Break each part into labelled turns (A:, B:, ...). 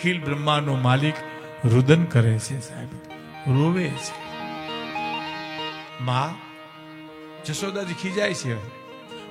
A: અખિલ બ્રહ્માનો માલિક રુદન કરે છે સાહેબ. રોવે છે. માં, જશોદાજી ખીજાય છે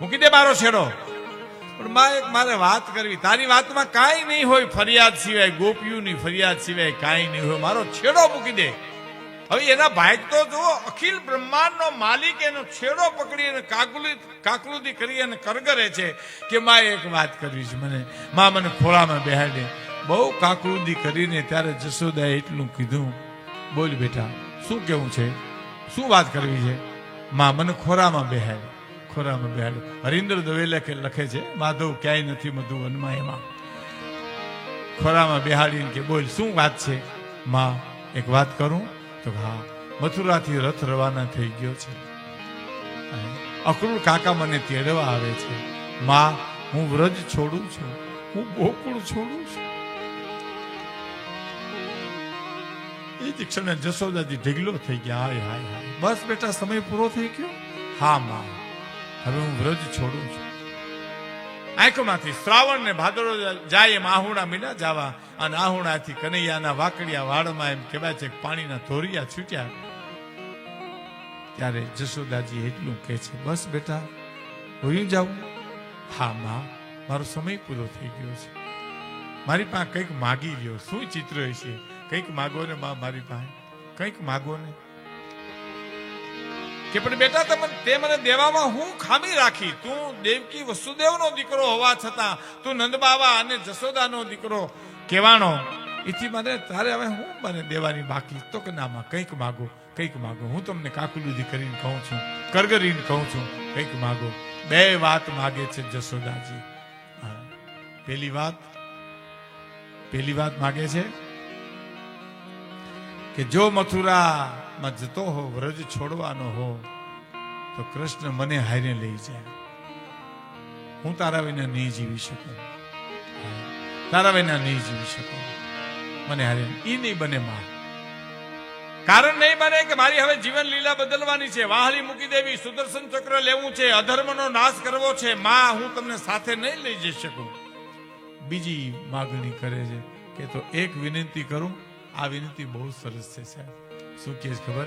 A: મૂકી દે મારો છેડો. પણ માં એક મારે વાત કરવી. તારી વાતમાં કાંઈ નહીં હોય ફરિયાદ સિવાય, ગોપીઓની ફરિયાદ સિવાય કાંઈ નહીં હોય. મારો છેડો મૂકી દે. હવે એના ભાઈ તો જુઓ અખિલ બ્રહ્માંડનો માલિક એનો છેડો પકડી અને કાકુલી કાકલુદી કરી અને કરગરે છે કે માં એક વાત કરવી છે. મને, માં મને ખોળામાં બેહાડે બહુ કાકલુદી કરીને ત્યારે જશોદાએ એટલું કીધું, બોલ બેટા, શું કેવું છે? શું વાત કરવી છે? માં, મને ખોરામાં બેહાડ. ખોરામાં બેહાડ? હરિન્દ્ર દવે લખે લખે છે, માધવ, ક્યાંય નથી મધુવનમાં એમાં. ખોરામાં બેહાડીને કે, બોલ, શું વાત છે? માં, એક વાત કરું? તો હા, મથુરાથી રથ રવાના થઈ ગયો છે. અક્રૂર કાકા મને તેડવા આવે છે. માં, હું વ્રજ છોડું છું, હું ગોકુળ છોડું છું. એ જ ક્ષણે જશોદાજી ઢીગલો થઈ ગયા. હાય હાય હાય. બસ બેટા, સમય પૂરો થઈ ગયો? હા, માં. હવે હું વ્રજ છોડું છું. આંખોમાંથી શ્રાવણ ને ભાદરો જાય એમ આહુણા મીના જાવા અને આહુણાથી કનૈયાના વાકડિયા વાળમાં એમ કહેવાય છે પાણીના ધોરિયા છૂટ્યા. ત્યારે જશોદાજી એટલું કહે છે, બસ બેટા હું જાઉં. હા, માં, મારો સમય પૂરો થઈ ગયો છે. મારી પાસે કંઈક માગી ગયો શું ચિત્ર છે કંઈક માગો ને માં મારી પાસે? કંઈક માગો ને? કે પણ બેટા તમે તે મને દેવામાં હું ખામી રાખી? તું દેવકી વસુદેવનો દીકરો હોવા છતાં તું નંદબાવા અને જશોદાનો દીકરો. કહેવાનો એથી મને તારે હવે હું મને દેવાની બાકી? તો કે નામાં કંઈક માગો કંઈક માગો. હું તમને કાકુલુદી કરીને કહું છું, કરગરીને કહું છું, કંઈક માગો. બે વાત માગે છે જશોદાજી. હા. પહેલી વાત? પહેલી વાત માગે છે? કે જો મથુરામાં જતો હો, વ્રજ છોડવાનો હો, તો કૃષ્ણ મને હારે લઈ જાય. હું તારા વિના નહીં જીવી શકું. તારા વિના નહીં જીવી શકું. મને હારે એ નહીં બને માં કારણ નહીં બને કે મારી હવે જીવન લીલા બદલવાની છે. વાહલી મૂકી દેવી, સુદર્શન ચક્ર લેવું છે, અધર્મનો નાશ કરવો છે. માં, હું તમને સાથે નહીં લઈ જઈ શકું. બીજી માગણી કરે છે કે તો એક વિનંતી કરું આ વિનંતી બહુ સરસ છે, સાહેબ. શું કે ખબર?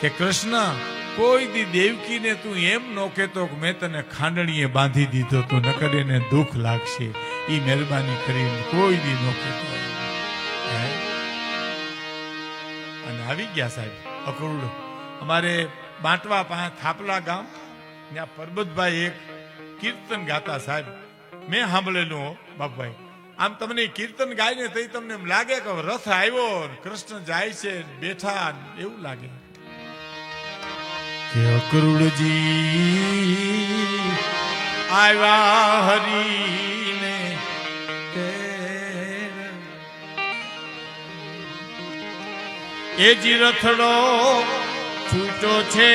A: કે કૃષ્ણ, કોઈ દી દેવકીને તું એમ નો કહેતો કે મેં તને ખાંડણીએ બાંધી દીધો તો નકર એને દુઃખ લાગશે. એ મહેરબાની કરીને કોઈ દી નો કહેતો અને આવી ગયા, સાહેબ, અકરુડ. અમારે બાંટવા પાસે થાપલા ગામ, ત્યાં પરબતભાઈ એક કીર્તન ગાતા, સાહેબ. મેં સાંભળેલું બાપભાઈ. આમ તમને કીર્તન ગાય ને તઈ તમને એમ લાગે કે રથ આવ્યો કૃષ્ણ જાય છે બેઠા એવું લાગે. અકરુડજી આવ્યા હરીને એ જી રથડો છૂટો છે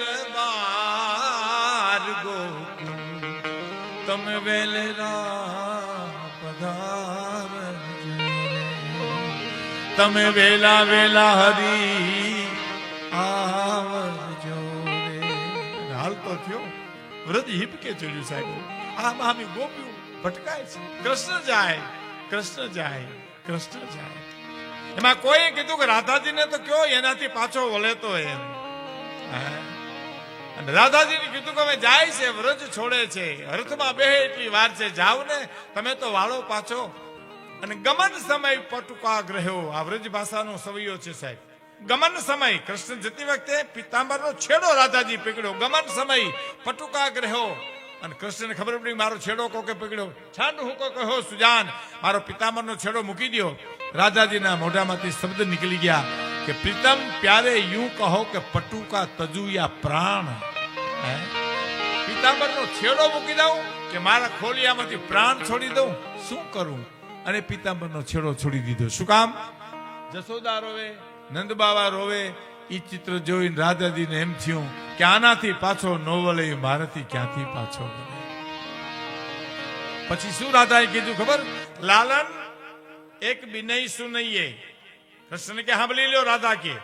A: દરબાર ગોકુળ. તમે વેલેરા પધાર તમે વેલા વેલા હરી આવજો હાલ તો થયો. વ્રજ હિપકે ચડ્યું સાહેબ? આમ આમ ગોપ્યું ભટકાય છે. કૃષ્ણ જાય કૃષ્ણ જાય કૃષ્ણ જાય. એમાં કોઈ કીધું કે રાધાજીને તો કયો એનાથી પાછો વળે તો એમ. હા. અને રાધાજીને કીધું કે અમે જાય છે, વ્રજ છોડે છે. અર્થમાં બે એટલી વાર છે, જાવ ને, તમે તો વાળો પાછો. અને ગમન સમય પટુકા ગ્રહ્યો આ વ્રજ ભાષાનો સવૈયો છે, સાહેબ. ગમન સમય. કૃષ્ણ જતી વખતે પિતાંબરનો છેડો રાધાજી પકડ્યો ગમન સમય પટુકા ગ્રહ્યો અને કૃષ્ણને ખબર પડી, મારો છેડો કોકે પકડ્યો છાંડ હું કહ્યો કહો, સુજાન. મારો પિતાંબરનો છેડો મૂકી દો રાધાજીના મોઢામાંથી શબ્દ નીકળી ગયા. કે પ્રીતમ, પ્યારે યુ કહો કે પટુકા તજુયા પ્રાણ? પિતાંબરનો છેડો મૂકી દઉં કે મારા ખોલિયામાંથી પ્રાણ છોડી દઉં? શું કરું? અને પિતાંબરનો છેડો છોડી દીધો. શું કામ? જસોદા રોવે, નંદબાવા રોવે એ ચિત્ર જોઈને રાધાજીને એમ થયું કે આનાથી પાછો નોવલે મારાથી ક્યાંથી પાછો વળે પછી શું રાધાએ કીધું ખબર? લાલન, એક વિનય સુનૈયે कृष्ण के सांभली लो राधा के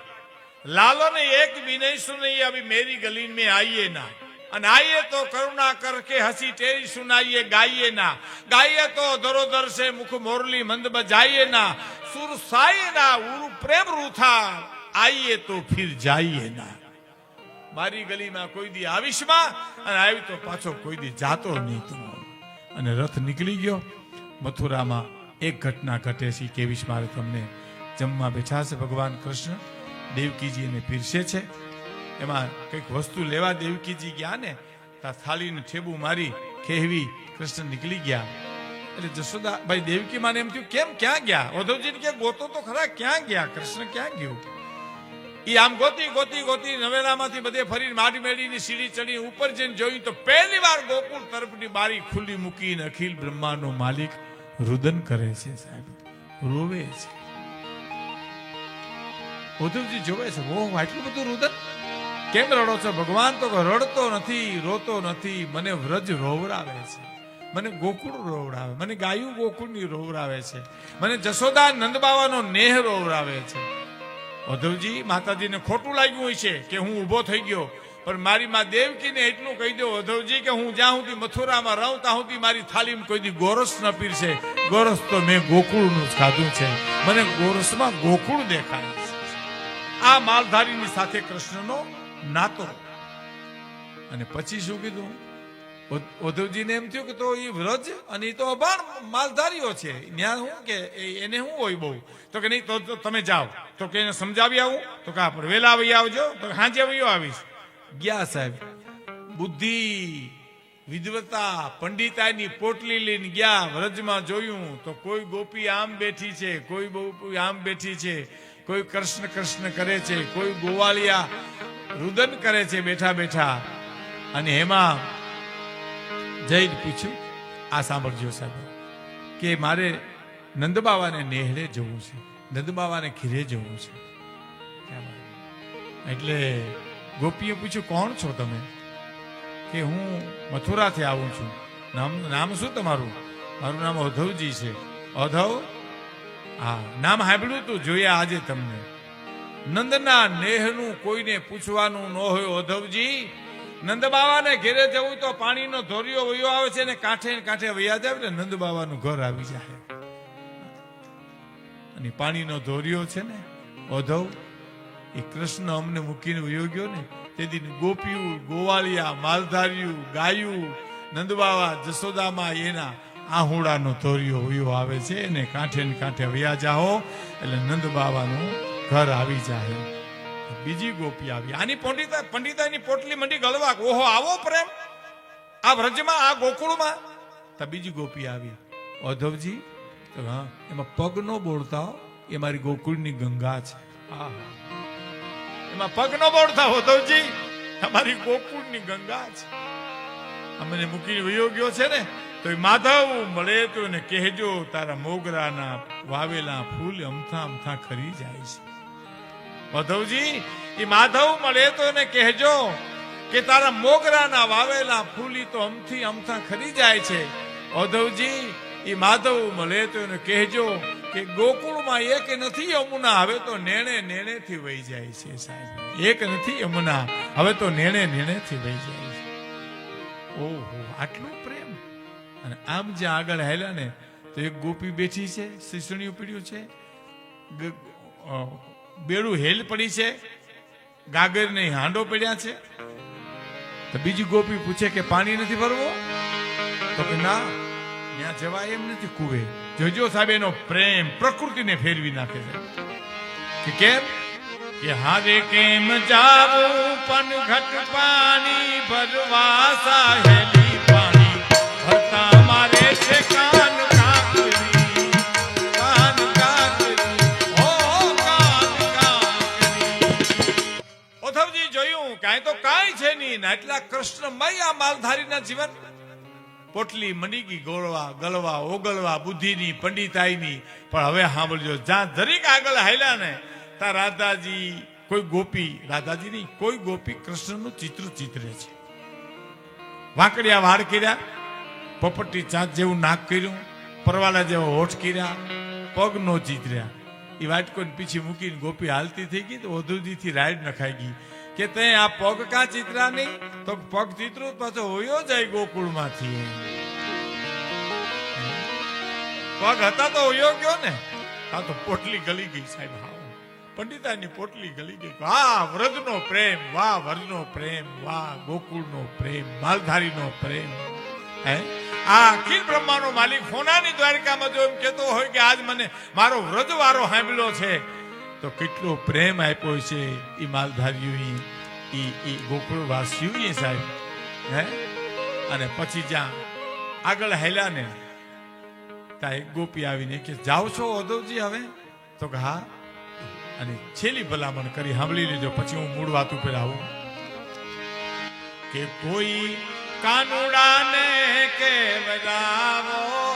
A: लालो ने एक विनय सुनई अभी मेरी गली में आइए ना અને આઈએ તો કરુણા કર કે હસી તેરી સુનાઈએ ગાઈએ ના ગાઈએ તો દરોદર સે મુખ મોરલી મંદ બજાઈએ ના સુર સાઈએ ના ઉરુ પ્રેમ રૂથા આઈએ તો ફિર જાઈએ ના મારી ગલીમાં કોઈ દી આવીશમાં અને આવી તો પાછો કોઈ દી જાતો નહીં તું અને રથ નીકળી ગયો મથુરામાં એક ઘટના ઘટે છે ઈ કેવીશ મારે તમને જમવા બેઠા છે ભગવાન કૃષ્ણ. દેવકીજી એને પીરસે છે. એમાં કંઈક વસ્તુ લેવા દેવકીજી ગયા ને ત્યાં થાળીને ઠેબુ મારી ખેહવી કૃષ્ણ નીકળી ગયા. એટલે જશોદા ભાઈ દેવકી માને એમ થયું, કેમ ક્યાં ગયા? ઓધવજી કે ગોતો તો ખરા, ક્યાં ગયા? કૃષ્ણ ક્યાં ગયો? એ આમ ગોતી ગોતી ગોતી નવેલામાંથી બધે ફરી માટી મેળીની સીડી ચડી ઉપર જઈને જોયું તો પહેલી વાર ગોકુળ તરફની બારી ખુલ્લી મૂકીને અખિલ બ્રહ્માનો માલિક રુદન કરે છે સાહેબ. રોવે છે. ઉદ્ધવજી જોવે છે, ઓહ, આટલું બધું રુદન? કેમ રડો છો? ભગવાન તો રડતો નથી, રોતો નથી, મને વ્રજ રોવરાવે છે. મને ગોકુળ રોવડાવે, મને ગાયું ગોકુળની રોવરાવે છે. મને જશોદા નંદબાવાનો નેહ રોવરાવે છે. ઉદ્ધવજી માતાજીને ખોટું લાગ્યું હોય છે કે હું ઊભો થઈ ગયો, પણ મારી માં દેવકીને એટલું કહી દો ઉદ્ધવજી કે હું જ્યાં સુધી મથુરામાં રહું, ત્યાં સુધી મારી થાલીમાં કોઈ દી ગોરસ ન પીરશે. ગોરસ તો મેં ગોકુળનું જ ખાધું છે. મને ગોરસમાં ગોકુળ દેખાય. આ માલધારીની સાથે કૃષ્ણનો નાતો. અને પછી શું કીધું? ઉદ્ધવજીને એમ થયું કે તો એ વ્રજ અને એ તો અભાણ માલધારીઓ છે. ત્યાં શું કે એને શું હોય બહુ? તો કે નહીં, તો તમે જાઓ. તો કે એને સમજાવી આવું. તો કે આપણે વહેલા આવી આવજો. તો હાજે વયો આવીશ. ગયા સાહેબ, બુદ્ધિ વિદવતા પંડિતાની પોટલી લઈને ગયા, વ્રજમાં જોયું, તો કોઈ ગોપી આમ બેઠી છે, કોઈ ગોપી આમ બેઠી છે. કોઈ કૃષ્ણ કૃષ્ણ કરે છે, કોઈ ગોવાળિયા રુદન કરે છે બેઠા બેઠા. અને એમાં જઈને પૂછ્યું, આ સાંભળજો સાહેબ, કે મારે નંદબાવાને નેહળે જવું છે, નંદબાવાને ખીરે જવું છે. એટલે ગોપીએ પૂછ્યું, કોણ છો તમે? કે હું મથુરાથી આવું છું. નામ નામ શું તમારું? મારું નામ ઓધવજી છે. ઉદ્ધવ નામ સાંભળ્યું તું, જોયા આજે તમને. નંદના નેહનું કોઈને પૂછવાનું ન હોય ઓધવજી નંદ બાવાને ઘેરે જવું તો પાણીનો ધોરિયો વયો આવે છે ને કાંઠે કાંઠે વયા જાય ને નંદ બાવાનું ઘર આવી જાય. અને પાણીનો ધોરિયો છે ને ઓધવ એ કૃષ્ણ અમને મૂકીને વયો ગયો ને, તે દિન ગોપિયું, ગોવાળિયા, માલધાર્યું, ગાયું નંદબાવા જસોદામાં એના આહુડાનો ધોરિયો વયો આવે છે એને કાંઠે ને કાંઠે વ્યા જાઓ, એટલે નંદ બાવાનું ઘર આવી જાય. બીજી ગોપી આવી. આની પંડિતા, પંડિતાની પોટલી મંડી ગળવા ઓહો, આવો પ્રેમ. આ વ્રજમાં, આ ગોકુળમાં. તો બીજી ગોપી આવી. ઓધવજી તો હા, એમાં પગ નો બોળતા એ મારી ગોકુળની ગંગા છે. આહા. એમાં પગ નો બોળતા ઓધવજી અમારી ગોકુળની ગંગા છે. અમને મૂકીને વયો ગયો છે ને. તો માધવ મળે તો એને કહેજો, તારા મોગરાના વાવેલા ફૂલ અમથા અમથા ખરી જાય છે. માધવજી, એ માધવ મળે તો એને કહેજો કે, તારા મોગરાના વાવેલા ફૂલી તો અમથી અમથા ખરી જાય છે. માધવજી, એ માધવ મળે તો એને કહેજો કે, ગોકુળમાં એક નથી યમુના હવે તો નેણે નેણે થી વહી જાય છે સાહેબ. એક નથી યમુના હવે તો નેણે નેણે થી વહી જાય છે. ઓહો, આટલું પ્રેમ અને આમ જે આગળ હાલ્યા ને, તો એક ગોપી બેઠી છે શીસણીયું પીડ્યું છે. બેડું હેલ પડી છે ગાગર ને હાંડો પડ્યા છે. તો બીજી ગોપી પૂછે કે પાણી નથી ભરવો? તો કે ના ત્યાં જવાય એમ નથી કુવે. જોજો સાહેબ, એનો પ્રેમ પ્રકૃતિને ફેરવી નાખે છે. કે કેમ? કે હારે કેમ જાવું, પણ ઘટ પાણી ભરવા સાહેલી કાંઈ ને એટલા કૃષ્ણમય આ માલધારીના જીવન. પોટલી મંડી ગોળવા, ગલવા, ઓગળવા, બુદ્ધિની, પંડિતાઈની. પણ હવે સાંભળજો જ્યાં દરેક આગળ હાલ્યા ને, ત્યાં રાધાજી કોઈ ગોપી, રાધાજી નહીં, કોઈ ગોપી કૃષ્ણનું ચિત્ર ચિત્રે છે. વાંકડિયા વાળ કર્યા, પોપટી ચાંચ જેવું નાક કર્યું, પરવાલા જેવો હોઠ કર્યા પગ નો ચિતર્યા એ વાટકોને પીછી મૂકીને ગોપી હાલતી થઈ ગઈ તો ઓધુજીથી રાઈડ નખાઈ ગઈ. કે તે આ પગ કા ચિત્રા નહીં તો પગ ચિત્રું પાછો હોયો જાય ગોકુળમાંથી. પગ હતા તો હોયો ગયો ને? આ તો પોટલી ગલી ગઈ સાહેબ પંડિતાની પોટલી ગલી ગઈ. વાહ, વ્રજનો પ્રેમ, વાહ, વ્રજનો પ્રેમ, વાહ, ગોકુળનો પ્રેમ, માલધારીનો પ્રેમ. હે? આ અખિલ બ્રહ્માનો માલિક, ફોનાની દ્વારકામાં જો એમ કહેતો હોય કે આજ મને મારો વ્રજવારો સાંભળ્યો છે તો કેટલો પ્રેમ આપ્યો છે એ માલધારીઓએ એ એ ગોકુળવાસીઓએ સાહેબ, હે? અને પછી જ્યાં આગળ હેલા ને, ત્યાં એક ગોપી આવીને કે, જાઓ છો ઓદવજી હવે? તો કે, હા. અને છેલ્લી ભલામણ કરી, સાંભળી લેજો પછી હું મૂળ વાત ઉપર આવું. કે કોઈ કાનુડાને કે બજાવો